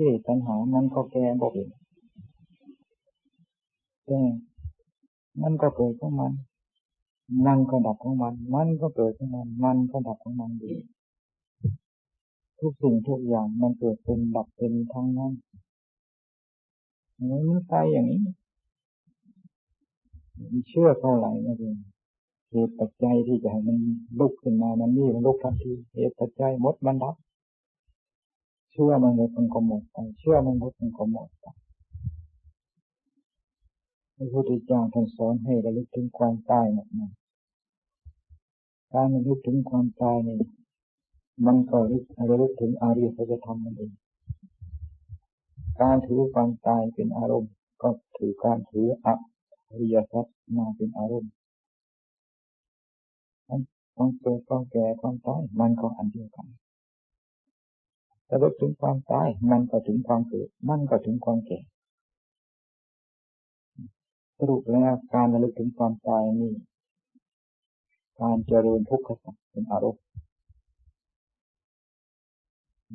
ที่ตัณหา มันก็แก่บอกเองแก่มันก็เกิดของมัน มันก็ดับของมัน มันก็เกิดของมัน มันก็ดับของมันดีทุกสิ่งทุกอย่างมันเกิดเป็นดับเป็นทั้งนั้นมันไปอย่างนี้เชื่อเท่าไหร่นะเองเหตุปัจจัยที่จะให้มันลุกขึ้นมา มันนี่มันลุกทันทีเหตุปัจจัยมดมันดับ เชื่อมันเลยมันก็หมดไปเชื่อมันหมดมันก็หมดไปพระพุทธเจ้าท่านสอนให้ระลึกถึงความตายมากๆการระลึกถึงความตายนี่มันก็ระลึกถึงอริยสัจธรรมนั่นเอง การถือความตายเป็นอารมณ์ ก็ถือการถืออริยสัจมาเป็นอารมณ์ความเกิดความแก่ความตายมันก็อันเดียวกัน ระลึกถึงความตาย มันก็ถึงความเกิด มันก็ถึงความแก่ สรุปแล้วการระลึกถึงความตายนี่ การเจริญทุกขสัจเป็นอารมณ์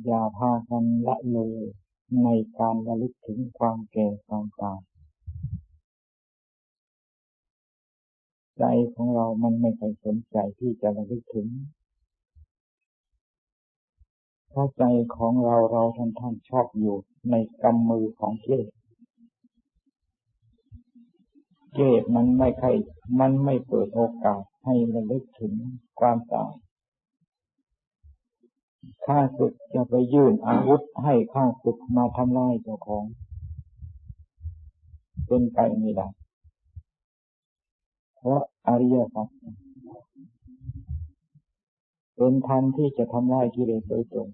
อย่าพากันละเลยในการระลึกถึงความแก่ความตายใจของเรามันไม่เคยสนใจที่จะระลึกถึง พราะใจของเราเราท่านท่านชอบอยู่ในกำมือของเกศเกศมันไม่ใครมันไม่เปิดโอกาสให้ระลึกถึงความตายข้าศึกจะไปยื่นอาวุธให้ข้าศึกมาทำลายเจ้าของ เป็นไปไม่ได้เพราะอริยสัจเป็นธรรมที่จะทำลายกิเลสโดยตรง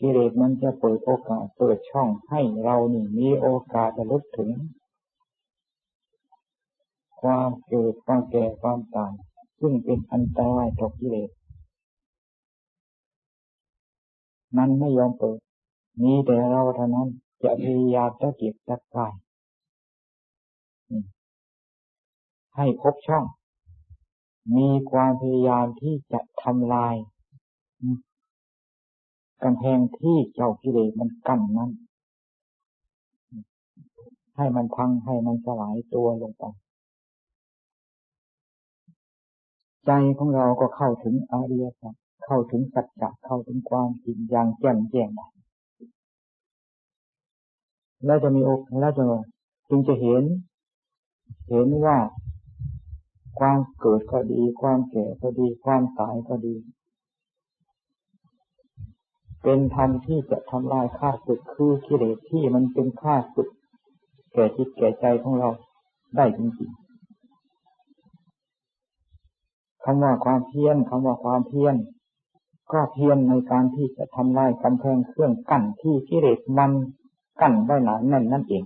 กิเลสมันจะเปิดโอกาสเปิดช่องให้เรานี่มีโอกาสจะลึกถึง ความเกิดความแก่ความตายซึ่งเป็นอันตรายต่อกิเลสมันไม่ยอมเปิด มีแต่เราเท่านั้นจะพยายามตะเกียบตะกายให้พบช่อง มีความพยายามที่จะทำลาย กำแพงที่เจ้ากิเลสมันกั้นนั้น ให้มันพังให้มันสลายตัวลงไป ใจของเราก็เข้าถึงอริยสัจเข้าถึงสัจจะเข้าถึงความจริงอย่างแจ่มแจ้งได้แล้วจะมีอกแล้วจะจึงจะเห็น เห็นว่าความเกิดก็ดี ความแก่ก็ดี ความตายก็ดี เป็นธรรมที่จะทำลายข้าศึกคือกิเลสที่มันเป็นข้าศึกแก่จิตแก่ใจของเราได้จริงๆคำว่าความเพียรคำว่าความเพียรก็เพียรในการที่จะทำลายกำแพงเครื่องกั้นที่กิเลสมันกั้นได้หนาแน่นนั่นเอง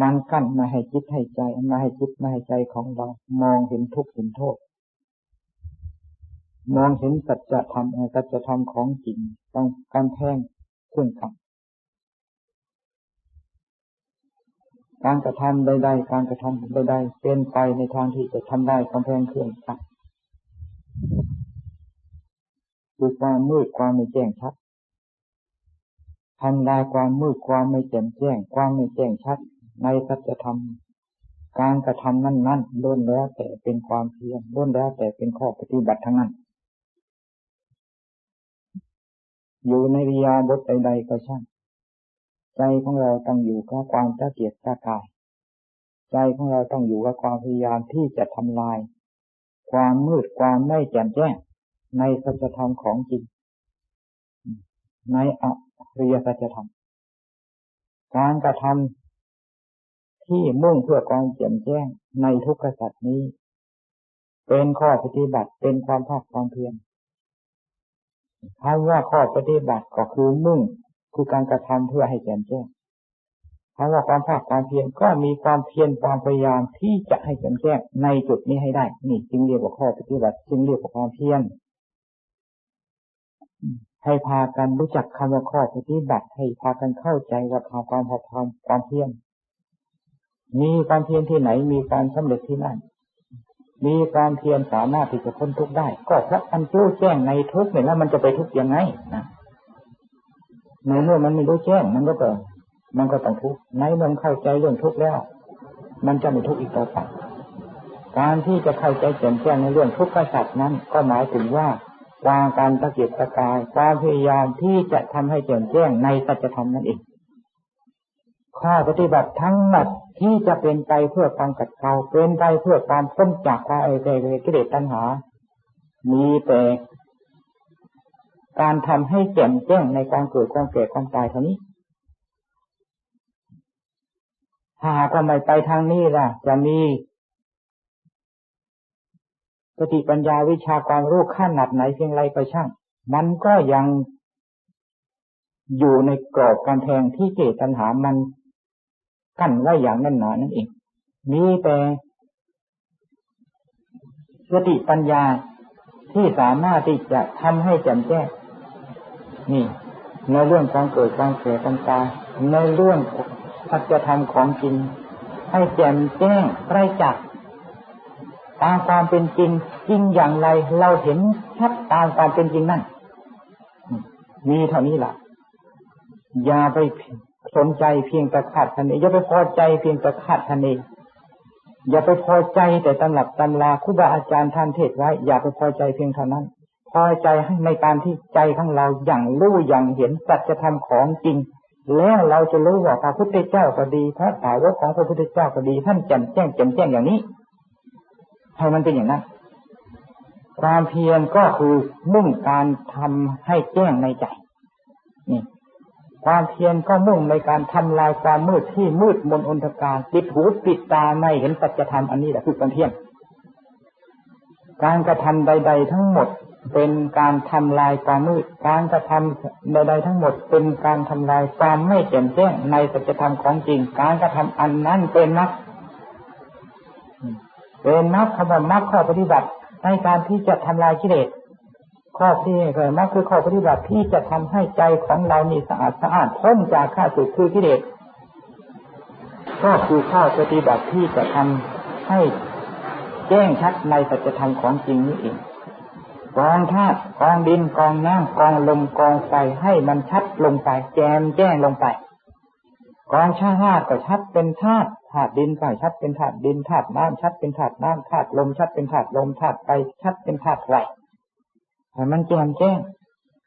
มันกั้นมาให้จิตให้ใจมาให้จิตมาให้ใจของเรา มองเห็นทุกข์เห็นโทษ มองเห็นสัจธรรมสัจธรรมของจริงต้องการแท่งเครื่องกั้นการกระทำใดๆการกระทำใดๆเป็นไปในทางที่จะทำได้กำแพงเครื่องกั้นคือความมืดความไม่แจ้งชัดทำลายความมืดความไม่แจ่มแจ้ง ความไม่แจ้งชัด ในสัจธรรมการกระทำนั้นนั้นล้วนแล้วแต่เป็นความเพียรล้วนแล้วแต่เป็นข้อปฏิบัติทั้งนั้น อยู่ในริยาบทใดๆก็ช่างใจของเราต้องอยู่กับความตะเกียกตะกาย ใจของเราต้องอยู่กับความพยายามที่จะทำลาย ความมืดความไม่แจ่มแจ้งในสัจธรรมของจริง ในอริยสัจธรรม การกระทำที่มุ่งเพื่อความแจ่มแจ้งในทุกขสัจนี้ เป็นข้อปฏิบัติเป็นความภาคความเพียร คำว่าข้อปฏิบัติก็คือมุ่งคือการกระทำเพื่อให้แจ่มแจ้งคำว่าความภาคความเพียรก็มีความเพียรความพยายามที่จะให้แจ่มแจ้งในจุดนี้ให้ได้ นี่จึงเรียกว่าข้อปฏิบัติจึงเรียกว่าความเพียรให้พากันรู้จักคำว่าข้อปฏิบัติให้พากันเข้าใจว่าความความพอความความเพียรมีความเพียรที่ไหนมีการสำเร็จที่นั่น มีความเพียรสามารถที่จะพ้นทุกข์ได้ ก็เพราะมันรู้แจ้งในทุกข์เนี่ยแล้วมันจะไปทุกข์ยังไงนะในเมื่อมันไม่รู้แจ้งมันก็เปิดมันก็ต้องทุกข์ในเมื่อเข้าใจเรื่องทุกข์แล้ว มันจะไม่ทุกข์อีกต่อไปการที่จะเข้าใจแจ่มแจ้งในเรื่องทุกข์สัตว์นั้น ก็หมายถึงว่าวางการตะเกียบตะกายความพยายามที่จะทำให้แจ่มแจ้งในสัจธรรมนั่นเอง ข้อปฏิบัติทั้งหมดที่จะเป็นไปเพื่อความกัดเกลาเป็นไปเพื่อความพ้นจากความเอเกกิเลสตัณหา มีแต่การทำให้แจ่มแจ้งในความเกิดความเกิดความตายเท่านี้ หากว่าไม่ไปทางนี้ล่ะ จะมีสติปัญญาวิชาความรู้ขั้นหนัดไหนเพียงไรก็ช่าง มันก็ยังอยู่ในกรอบกำแพงที่เจตัญหามัน กั้นไว้อย่างแน่นหนานั่นเอง มีแต่สติปัญญาที่สามารถที่จะทำให้แจ่มแจ้งนี่ ในเรื่องการเกิดการเสียการตายในเรื่องสัจธรรมของจริง ให้แจ่มแจ้งไรจักตามความเป็นจริงจริงอย่างไร เราเห็นชัดตามความเป็นจริงนั่นมีเท่านี้แหละอย่าไป สนใจเพียงแต่ขาดคะเนอย่าไปพอใจเพียงแต่ขาดคะเนอย่าไปพอใจแต่ตำหลับตำลาครูบาอาจารย์ท่านเทศไว้ อย่าไปพอใจเพียงเท่านั้น พอใจให้ในการที่ใจของเราอย่างรู้อย่างเห็นสัจธรรมของจริง แล้วเราจะรู้ว่าพระพุทธเจ้าก็ดีพระสาวกของพระพุทธเจ้าก็ดี ท่านแจ่มแจ้งแจ่มแจ้งอย่างนี้ให้มันเป็นอย่างนั้นความเพียรก็คือมุ่งการทำให้แจ้งในใจ ความเพียรก็มุ่งในการทำลายความมืดที่มืดมนอนทการปิดหูปิดตาไม่เห็นสัจธรรมอันนี้แหละคือความเพียรการกระทำใด ๆ ทั้งหมดเป็นการทำลายความมืด การกระทำใด ๆ ทั้งหมดเป็นการทำลายความไม่แจ่มแจ้งในสัจธรรมของจริง การกระทำอันนั้นเป็นนักเป็นมรรคำว่ามรรคข้อปฏิบัติในการที่จะทำลายกิเลส ข้อที่เกิดมรรคคือข้อปฏิบัติที่จะทำให้ใจของเรานี่สะอาดสะอาดพ้นจากข้าศึกคือกิเลสก็คือข้อปฏิบัติที่จะทำให้แจ้งชัดในสัจธรรมของจริงนี้เองกองธาตุกองดินกองน้ำกองลมกองไฟให้มันชัดลงไปแจมแจ้งลงไปกองชาติก็ชัดเป็นธาตุธาตุดินก็ชัดเป็นธาตุดินธาตุน้ำชัดเป็นธาตุน้ำธาตุลมชัดเป็นธาตุลมธาตุไฟชัดเป็นธาตุไฟ แต่มันแจ่มแจ้ง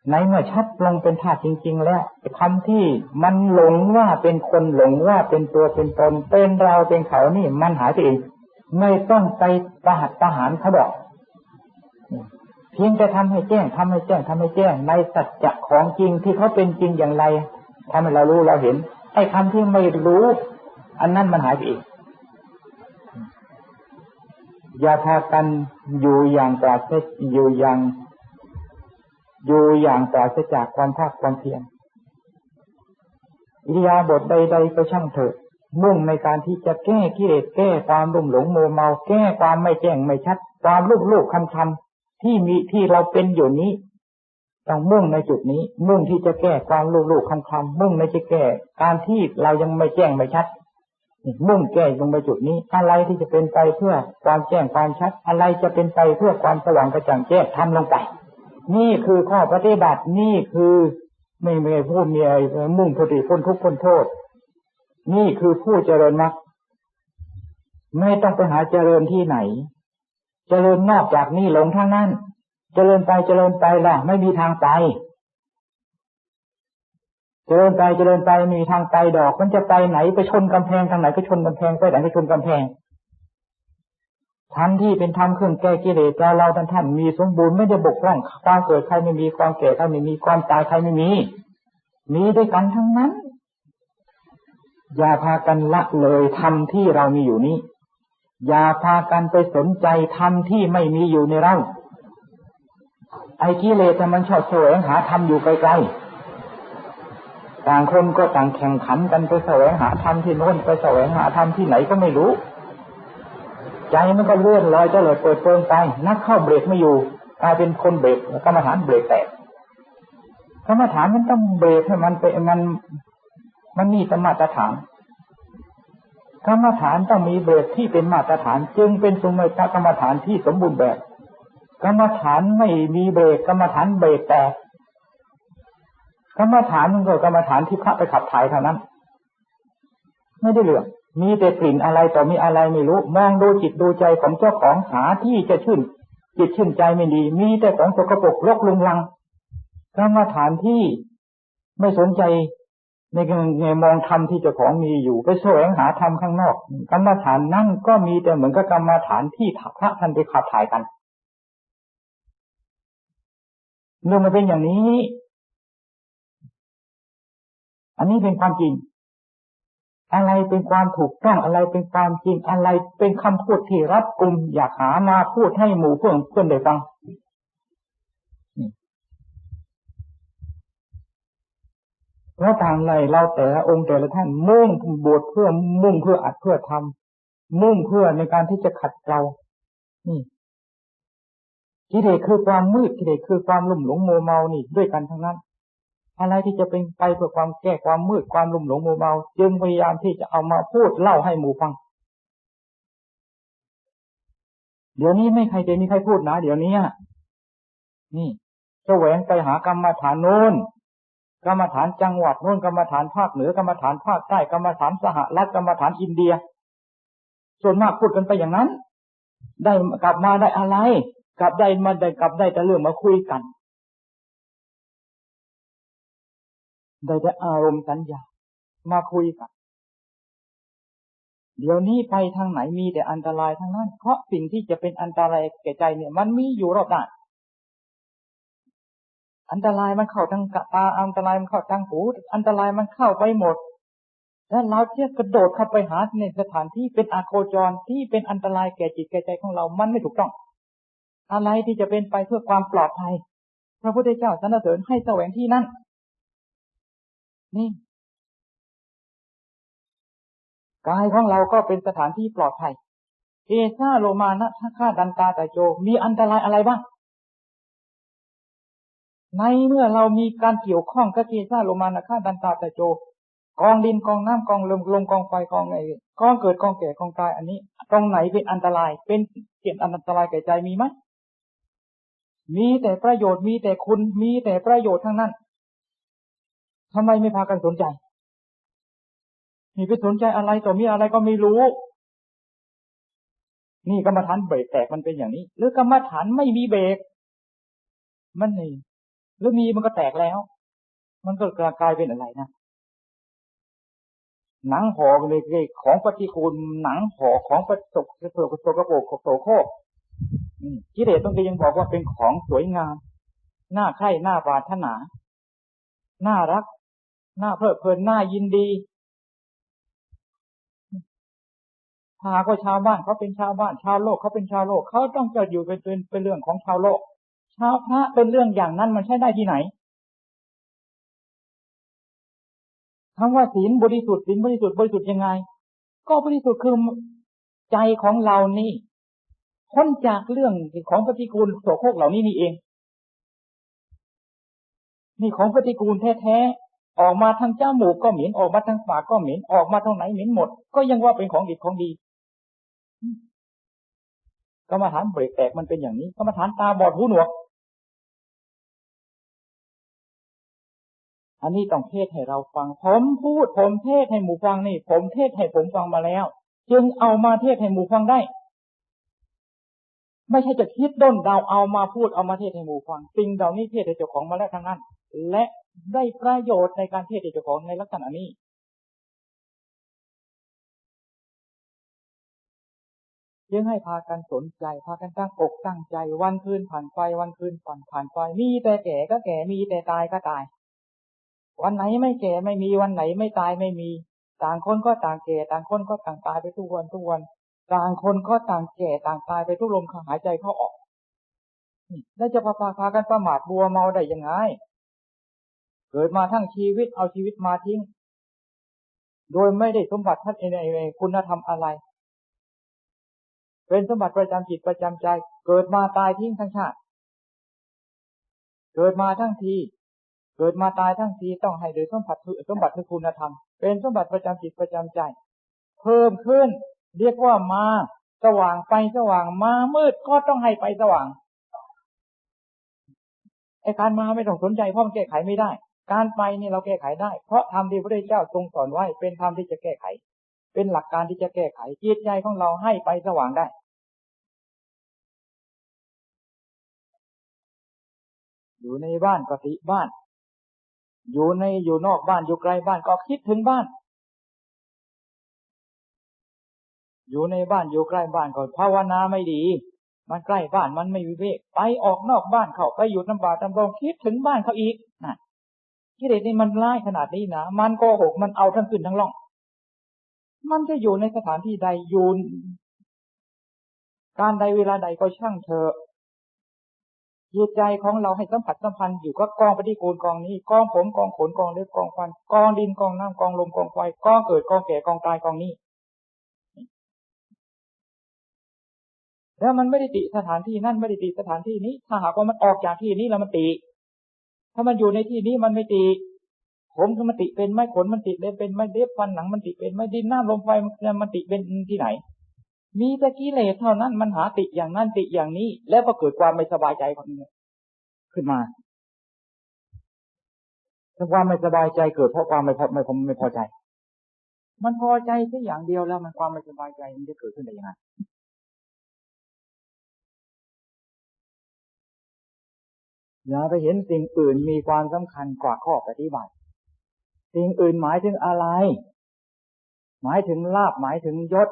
ในเมื่อชัดลงเป็นธาตุจริง ๆ แล้วคำที่มันหลงว่าเป็นคนหลงว่าเป็นตัวเป็นตนเป็นเราเป็นเขานี่มันหายไปเองไม่ต้องไปประหัตประหารเขาบอกเพียงจะทำให้แจ้งทำให้แจ้งทำให้แจ้ง ในสัจจะของจริงที่เขาเป็นจริงอย่างไรทำให้เรารู้เราเห็นไอ้คำที่ไม่รู้ อันนั้นมันหายไปเอีกอย่าพากันอยู่อย่างปราศอยู่อย่าง อยู่อย่างปราศจากความภาคความเพียรอิริยาบถใดๆก็ช่างเถอะมุ่งในการที่จะแก้กิเลสแก้ความรุ่มหลงโมเมา แก้ความไม่แจ้งไม่ชัด ความลูกลูกคำคำที่มีที่เราเป็นอยู่นี้ ต้องมุ่งในจุดนี้ มุ่งที่จะแก้ความลูกๆคำคำมุ่งในจะแก้ การที่เรายังไม่แจ้งไม่ชัดมุ่งแก้ลงไปจุดนี้ อะไรที่จะเป็นไปเพื่อความแจ้งความชัด อะไรจะเป็นไปเพื่อความสว่างกระจ่างแจ้งทำลงไป นี่คือข้อปฏิบัตินี่คือไม่ไม่พูดมีอะไรมุ่งปฏิพ้นทุกข์พ้นโทษ นี่คือผู้เจริญมรรคไม่ต้องไปหาเจริญที่ไหน เจริญนอกจากนี้หลงทั้งนั้น เจริญไปเจริญไปล่ะ ไม่มีทางไป เจริญไปเจริญไปมีทางไปดอก มันจะไปไหนไปชนกำแพงทางไหนก็ชนกำแพงไปไหนก็ชนกำแพง ทันที่เป็นธรรมเครื่องแก้กิเลสเราเราท่านท่านมีสมบูรณ์ไม่ได้บกพร่องความเกิดใครไม่มีความแก่ใครไม่มีความตายใครไม่มี มีด้วยกันทั้งนั้น อย่าพากันละเลยธรรมที่เรามีอยู่นี้ อย่าพากันไปสนใจธรรมที่ไม่มีอยู่ในเราไอ้กิเลสมันชอบแสวงหาธรรมอยู่ไกลๆต่างคนก็ต่างแข่งขันกันไปแสวงหาธรรมที่โน้นไปแสวงหาธรรมที่ไหนก็ไม่รู้ ใจมันก็เลื่อนลอยเจริญเปิดเปิงไป นักเข้าเบรกไม่อยู่กลายเป็นคนเบรกกรรมฐานเบรกแตกกรรมฐานมันต้องเบรกให้มันเป็นมันมันมีสมาตรฐานกรรมฐานต้องมีเบรกที่เป็นมาตรฐาน จึงเป็นสมัยกรรมฐานที่สมบูรณ์แบบ กรรมฐานไม่มีเบรกกรรมฐานเบรกแตกกรรมฐานมันก็กรรมฐานที่พระไปขับถ่ายเท่านั้น ไม่ได้เรื่อง มีแต่กลิ่นอะไรต่อมีอะไรไม่รู้ มองดูจิตดูใจของเจ้าของหาที่จะชื่น จิตชื่นใจไม่ดี มีแต่ของสกปรกรกลุงลังกรรมฐานที่ไม่สนใจในในมองธรรมที่เจ้าของมีอยู่ ไปแสวงหาธรรมข้างนอกกรรมฐานนั่นก็มีแต่เหมือนกับกรรมฐานที่พระท่านไปขับถ่ายกันเรื่องมันเป็นอย่างนี้ อันนี้เป็นความจริง อะไรเป็นความถูกต้องอะไรเป็นความจริงอะไรเป็นคำพูดที่รับกลุ่มอยากหามาพูดให้หมู่เพื่อนเพื่อนได้ฟังเพราะทางในเราแต่ละองค์แต่ละท่านมุ่งบวชเพื่อมุ่งเพื่ออัดเพื่อทำมุ่งเพื่อในการที่จะขัดเรานี่กิเลสคือความมืดกิเลสคือความลุ่มหลงโมเมานี่ด้วยกันทั้งนั้น อะไรที่จะเป็นไปเพื่อความแก้ความมืดความลุ่มหลงโมเมา จึงพยายามที่จะเอามาพูดเล่าให้หมู่ฟัง เดี๋ยวนี้ไม่ใครจะมีใครพูดนะเดี๋ยวนี้นี่แสวงไปหากรรมฐานโน้นกรรมฐานจังหวัดโน้นกรรมฐานภาคเหนือกรรมฐานภาคใต้กรรมฐานสหรัฐกรรมฐานอินเดีย ส่วนมากพูดกันไปอย่างนั้น ได้กลับมาได้อะไร กลับได้มาได้กลับได้แต่เรื่องมาคุยกัน ได้แต่อารมณ์สัญญา มาคุยกัน เดี๋ยวนี้ไปทางไหนมีแต่อันตรายทั้งนั้น เพราะสิ่งที่จะเป็นอันตรายแก่ใจเนี่ย มันมีอยู่รอบด้าน อันตรายมันเข้าทางตา อันตรายมันเข้าทางหู อันตรายมันเข้าไปหมด แล้วเราเที่ยกระโดดเข้าไปหาในสถานที่เป็นอาโคจรที่เป็นอันตรายแก่จิตแก่ใจของเรา มันไม่ถูกต้อง อะไรที่จะเป็นไปเพื่อความปลอดภัย พระพุทธเจ้าสรรเสริญให้แสวงที่นั่น นี่กายของเราก็เป็นสถานที่ปลอดภัย เอซาโลมานะท่าข้าดันตาตาโจ มีอันตรายอะไรบ้าง ในเมื่อเรามีการเกี่ยวข้องกับเกซ่าโลมานาคาดันตาตะโจ กองดินกองน้ำกองลมลมกองไฟกองไงกองเกิดกองแก่กองตายอันนี้ ตรงไหนเป็นอันตราย เป็นเกี่ยอันตรายแก่ใจมีไหมมีแต่ประโยชน์มีแต่คุณมีแต่ประโยชน์ทั้งนั้น ทำไมไม่พากันสนใจ มีไปสนใจอะไรต่อมีอะไรก็ไม่รู้ นี่กรรมฐานเบรกแตกมันเป็นอย่างนี้ หรือกรรมฐานไม่มีเบรกมันนี่หรือมีมันก็แตกแล้ว มันก็กลายเป็นอะไรนะหนังห่อเลยของปฏิคูลหนังห่อของประสบเสือกโปกระโปกโสโครกกิเลสต้องยังบอกว่าเป็นของสวยงาม หน้าใคร่หน้าปรารถนา น่ารัก น้าเพลิดเพลินหน้ายินดีถ้าก็ชาวบ้านเขาเป็นชาวบ้านชาวโลกเขาเป็นชาวโลกเขาต้องจะอยู่เป็นเป็นเรื่องของชาวโลก ชาวพระเป็นเรื่องอย่างนั้นมันใช่ได้ที่ไหนคำว่าศีลบริสุทธิ์ศีลบริสุทธิ์บริสุทธิ์ยังไง ก็บริสุทธิ์คือใจของเรานี่พ้นจากเรื่องของปฏิกูลโสโครกเหล่านี้นี่เอง นี่ของปฏิกูลแท้ๆ ออกมาทางเจ้าหมูกก็เหม็นออกมาทางปากก็เหม็นออกมาทางไหนเหม็นหมด ก็ยังว่าเป็นของดีของดีกรรมฐานเบรกแตกมันเป็นอย่างนี้กรรมฐานตาบอดหูหนวก อันนี้ต้องเทศให้เราฟัง ผมพูดผมเทศให้หมู่ฟังนี่ ผมเทศให้ผมฟังมาแล้ว จึงเอามาเทศให้หมู่ฟังได้ ไม่ใช่จะคิดด้นเดาเอามาพูดเอามาเทศให้หมู่ฟังสิ่งเหล่านี้เทศให้เจ้าของมาแล้วทั้งนั้น และได้ประโยชน์ในการเทศให้เจ้าของในลักษณะนี้ ยังให้พากันสนใจ พากันตั้งอกตั้งใจ วันคืนผ่านไปวันคืนผ่านผ่านไปมีแต่แก่ก็แก่มีแต่ตายก็ตาย วันไหนไม่แก่ไม่มีวันไหนไม่ตายไม่มี ต่างคนก็ต่างแก่ต่างคนก็ต่างตายไปทุกวันทุกวัน ต่างคนก็ต่างแก่ต่างตายไปทุกลมหายใจเข้าออกแล้วจะพาพาพากันประมาทบัวเมาได้ยังไง เกิดมาทั้งชีวิตเอาชีวิตมาทิ้ง โดยไม่ได้สมบัติท่านเองคุณธรรมอะไร เป็นสมบัติประจำจิตประจำใจ เกิดมาตายทิ้งทั้งชาติ เกิดมาทั้งที เกิดมาตายทั้งทีต้องให้โดยสมบัติสมบัติคือคุณธรรม เป็นสมบัติประจำจิตประจำใจ เพิ่มขึ้น เรียกว่ามาสว่างไปสว่างมามืดก็ต้องให้ไปสว่างไอ้การมาไม่ต้องสนใจเพราะมันแก้ไขไม่ได้ การไปนี่เราแก้ไขได้ เพราะธรรมที่พระเจ้าทรงสอนไว้เป็นธรรมที่จะแก้ไข เป็นหลักการที่จะแก้ไขจิตใจของเราให้ไปสว่างได้ อยู่ในบ้านก็ติบ้าน อยู่ในอยู่นอกบ้านอยู่ไกลบ้านก็คิดถึงบ้าน อยู่ในบ้านอยู่ใกล้บ้านก็ภาวนาไม่ดี มันใกล้บ้านมันไม่วิเวกไปออกนอกบ้านเขาไปอยู่น้ำบาตำรงคิดถึงบ้านเขาอีก กิเลสนี่มันร้ายขนาดนี้นะมันโกหกมันเอาทั้งขึ้นทั้งล่อง มันจะอยู่ในสถานที่ใดอยู่การใดเวลาใดก็ช่างเถอะจิตใจของเราให้สัมผัสสัมพันธ์อยู่กับกองปฏิกูลกองนี้กองผมกองขนกองเล็บกองฟันกองดินกองน้ำกองลมกองไฟกองเกิดกองแก่กองตายกองนี้แล้วมันไม่ได้ติสถานที่นั่นไม่ได้ติสถานที่นี้ ถ้าหากว่ามันออกจากที่นี้แล้วมันติ ถ้ามันอยู่ในที่นี้มันไม่ติผมมันติเป็นไม่ขนมันติเป็นไม่เล็บฟันหนังมันติเป็นไม่ดินน้ำลมไฟมันติเป็นที่ไหน มีแต่กิเลสเท่านั้นมันหาติอย่างนั้นติอย่างนี้ แล้วก็เกิดความไม่สบายใจขึ้นมาถ้าความไม่สบายใจเกิดเพราะความไม่พอไม่พอไม่พอใจ มันพอใจแค่อย่างเดียวแล้วมันความไม่สบายใจมันจะเกิดขึ้นได้ยังไง อย่าไปเห็นสิ่งอื่นมีความสำคัญกว่าข้อปฏิบัติ สิ่งอื่นหมายถึงอะไร หมายถึงลาบหมายถึงยศ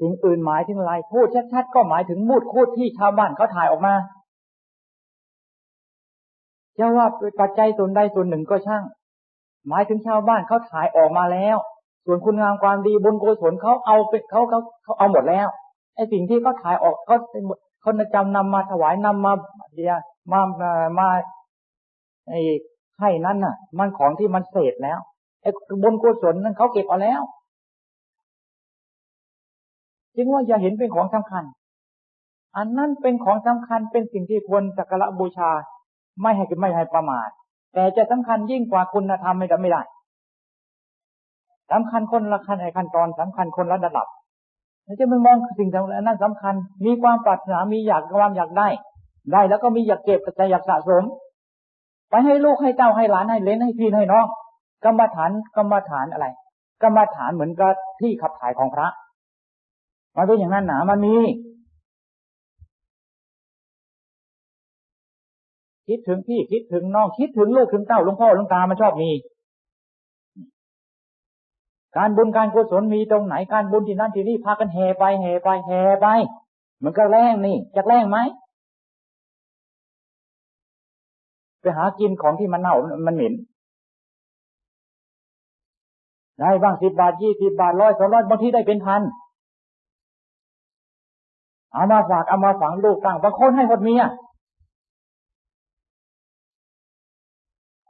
สิ่งอื่นหมายถึงอะไรพูดชัดๆก็หมายถึงมูดคูดที่ชาวบ้านเขาถ่ายออกมาจะว่าปัจจัยส่วนใดส่วนหนึ่งก็ช่าง หมายถึงชาวบ้านเขาถ่ายออกมาแล้ว ส่วนคุณงามความดีบุญกุศลเขาเอาไปเขาเขาเขาเอาหมดแล้วไอ้สิ่งที่เขาถ่ายออกเขาเขาจำนำมาถวายนำมาเดีย มามาไอ้ให้นั่นน่ะ มันของที่มันเศษแล้วไอ้บุญกุศลนั้นเขาเก็บเอาแล้วจึงว่าอย่าเห็นเป็นของสำคัญ อันนั้นเป็นของสำคัญเป็นสิ่งที่ควรสักการะบูชา ไม่ให้ไม่ให้ประมาท แต่จะสำคัญยิ่งกว่าคุณธรรมไม่ได้ไม่ได้สำคัญคนละขั้นไอ้ขั้นตอนสำคัญคนละระดับแล้วจะไม่มองสิ่งนั้นสำคัญ มีความปรารถนามีอยากความอยากได้ ได้แล้วก็มีอยากเก็บแต่อยากสะสม ไปให้ลูกให้เจ้าให้หลานให้เลนให้พี่ให้น้องกรรมฐานกรรมฐานอะไรกรรมฐานเหมือนกับที่ขับถ่ายของพระมันเป็นอย่างนั้นหนามันมีคิดถึงพี่คิดถึงน้องคิดถึงลูกถึงเต้าหลุงพ่อหลุงตามันชอบมี การบุญการกุศลมีตรงไหนการบุญที่นั่นที่นี่พากันแห่ไปแห่ไปแห่ไปเหมือนกับแรงนี่จะแรงไหม ไปหากินของที่มันเน่ามันเหม็นได้บ้างสิบบาทยี่สิบบาทร้อยสองร้อยบางที่ได้เป็นพันเอามาฝากเอามาฝังลูกตั้งบางคนให้หมดเมีย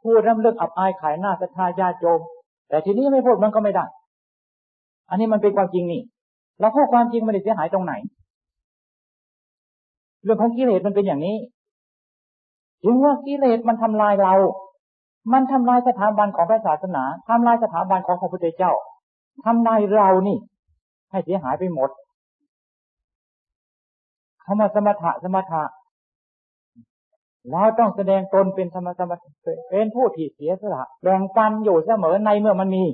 พูดเรื่องเรื่องอับอายขายหน้าศรัทธาญาโจมแต่ทีนี้ไม่พูดมันก็ไม่ได้ อันนี้มันเป็นความจริงนี่เราพูดความจริงไม่ได้เสียหายตรงไหน เรื่องของกิเลสมันเป็นอย่างนี้ ถึงว่ากิเลสมันทำลายเรา มันทำลายสถาบันของพระศาสนาทำลายสถาบันของพระพุทธเจ้าทำลายเรานี่ ให้เสียหายไปหมดคำว่าสมถะสมถะเราต้องแสดงตนเป็นสมสมเป็นผู้ที่เสียสละแบ่งปันอยู่เสมอในเมื่อมันมี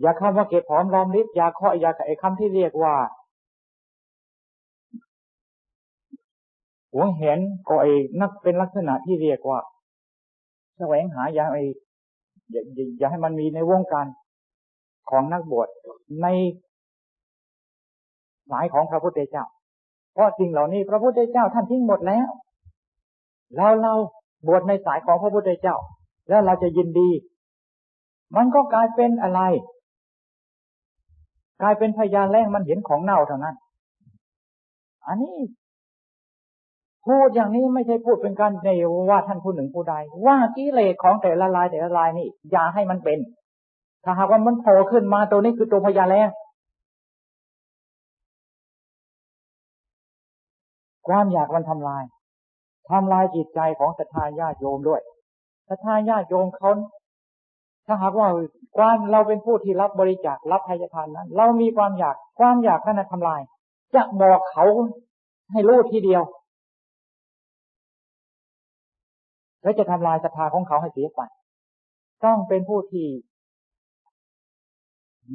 อย่าคำว่าเก็บหอมรอมริบอย่าข้ออย่าไอ้คำที่เรียกว่า หวงเห็นก็ไอ้นักเป็นลักษณะที่เรียกว่า แสวงหาอย่าไอ้อย่าอย่าให้มันมีในวงการของนักบวชในสายของพระพุทธเจ้า เพราะสิ่งเหล่านี้พระพุทธเจ้าท่านทิ้งหมดแล้วเราเราบวชในสายของพระพุทธเจ้า แล้วเราจะยินดี มันก็กลายเป็นอะไร กลายเป็นพยานแรงมันเห็นของเน่าเท่านั้น อันนี้ พูดอย่างนี้ไม่ใช่พูดเป็นการในว่าท่านผู้หนึ่งผู้ใด ว่ากิเลสของแต่ละลายแต่ละลายนี่ อย่าให้มันเป็น ถ้าหากว่ามันโผล่ขึ้นมาตัวนี้คือตัวพยาแล้วความอยากมันทำลายทำลายจิตใจของศรัทธาญาติโยมด้วยศรัทธาญาติโยมเขาถ้าหากว่าความเราเป็นผู้ที่รับบริจาครับพยาทานนั้น เรามีความอยากความอยากนั้นทำลาย จะบอกเขาให้รู้ทีเดียว แล้วจะทำลายศรัทธาของเขาให้เสียไปต้องเป็นผู้ที่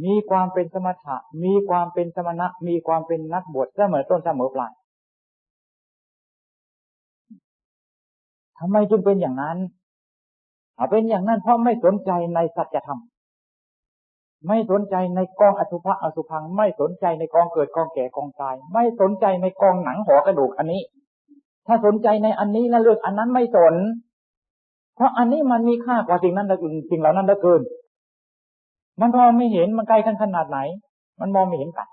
มีความเป็นสมถะ มีความเป็นสมณะ มีความเป็นนักบวชเสมอต้นเสมอปลายทำไมจึงเป็นอย่างนั้นเอาเป็นอย่างนั้นเพราะไม่สนใจในสัจธรรม ไม่สนใจในกองอสุภะอสุพัง ไม่สนใจในกองเกิดกองแก่กองตาย ไม่สนใจในกองหนังหัวกระดูกอันนี้ ถ้าสนใจในอันนี้แล้วเลือกอันนั้นไม่สน เพราะอันนี้มันมีค่ากว่าสิ่งนั้นสิ่งเหล่านั้นเหลือเกิน มันมองไม่เห็นมันไกลกันขนาดไหน มันมองไม่เห็นกัน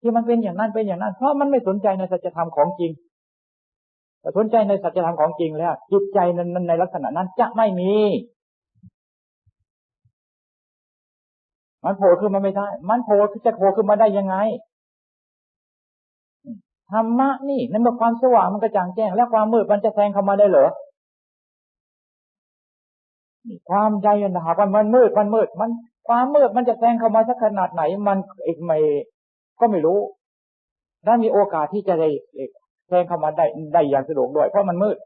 ที่มันเป็นอย่างนั้นเป็นอย่างนั้น เพราะมันไม่สนใจในสัจธรรมของจริงแต่สนใจในสัจธรรมของจริงแล้ว จิตใจนั้นในลักษณะนั้นจะไม่มี มันโผล่ขึ้นมาไม่ได้ มันโผล่จะโผล่ขึ้นมาได้ยังไงธรรมะนี่นั่นเมื่อความสว่างมันกระจ่างแจ้ง แล้วความมืดมันจะแทงเข้ามาได้เหรอ ความใจนะหากว่ามันมืดมันมืดมัน ความมืดมันจะแทงเข้ามาสักขนาดไหน มันเอกไม่ก็ไม่รู้ถ้มีโอกาสที่จะได้แทงเข้ามาได้ได้อย่างสะดวกด้วย เพราะมันมืด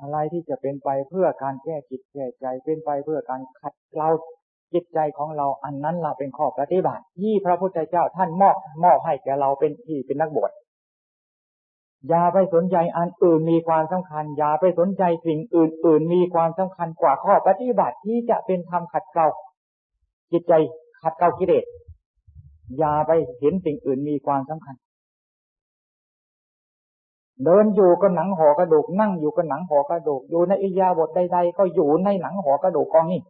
อะไรที่จะเป็นไปเพื่อการแก้จิตแก้ใจเป็นไปเพื่อการขัดเกลาจิตใจของเราอันนั้นเราเป็นข้อปฏิบัติที่พระพุทธเจ้าท่านมอบมอบให้แก่เราเป็นที่เป็นนักบวช อย่าไปสนใจอันอื่นมีความสำคัญ อย่าไปสนใจสิ่งอื่น ๆ มีความสำคัญกว่าข้อปฏิบัติที่จะเป็นธรรมขัดเกลาจิตใจขัดเกลากิเลสอย่าไปเห็นสิ่งอื่นมีความสำคัญ เดินอยู่ก็หนังห่อกระดูกนั่งอยู่ก็หนังห่อกระดูกอยู่ในอิยาบทใดๆก็อยู่ในหนังห่อกระดูกกองนี้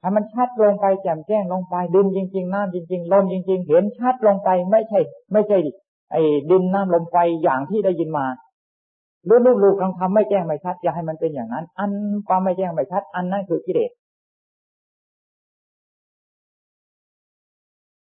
ถ้ามันชัดลงไปแจ่มแจ้งลงไปดินจริง ๆ น้ำจริง ๆลมจริง ๆ เห็นชัดลงไปไม่ใช่ ไม่ใช่ ไอ้ดินน้ำลมไฟอย่างที่ได้ยินมาหรือลูกๆลองทำไม่แจ้งไม่ชัดอย่าให้มันเป็นอย่างนั้น อันความไม่แจ้งไม่ชัด อันนั้นคือกิเลส